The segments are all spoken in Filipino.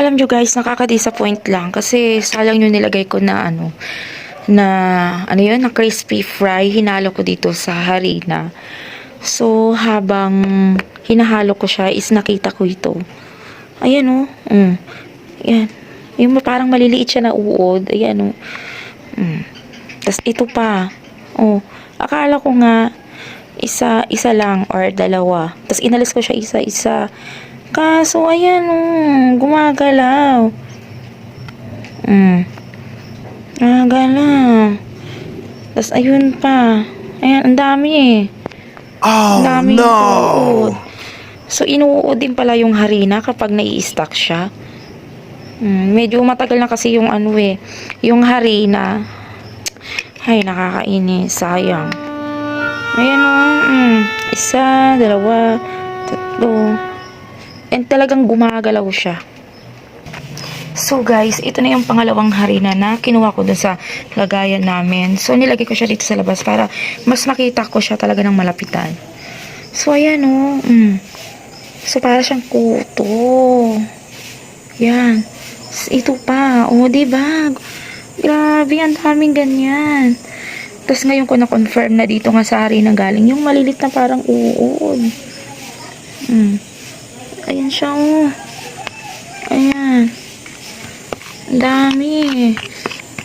Alam nyo guys, nakaka-disappoint lang kasi salang yung nilagay ko na ano, na ano yun, na crispy fry, hinalo ko dito sa harina. So, habang hinahalo ko siya, is nakita ko ito. Ayan o. Oh. Mm. Ayan. Yung parang maliliit siya na uod. Ayan o. Oh. Mm. Tapos ito pa. Oh, akala ko nga isa isa lang or dalawa. Tapos inalis ko siya isa-isa. Kaso ayan oh, gumagalaw. Mm. Gumagalaw. Tapos ayun pa. Ayan, ang dami eh. Oh dami no! uod. So, inuud din pala yung harina kapag nai-stack siya. Mm, medyo matagal na kasi yung ano eh, yung harina. Ay, nakakainis. Sayang. Ayan o. Mm, isa, dalawa, tatlo. And talagang gumagalaw siya. So guys, ito na yung pangalawang harina na kinuha ko dun sa lagayan namin. So nilagay ko siya dito sa labas para mas makita ko siya talaga ng malapitan. So ayan o. Mm. So para siyang kuto. Yan. Ito pa. O, diba? Grabe, ang daming ganyan. Tapos ngayon ko na-confirm na dito nga sa harina galing yung malilit na parang uod. Mm. Ayan siya oh. Ayan. Dami.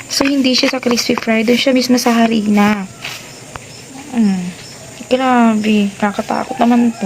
So, hindi siya sa crispy fry. Doon siya mismo sa harina. Mm. Grabe. Nakakatakot naman to.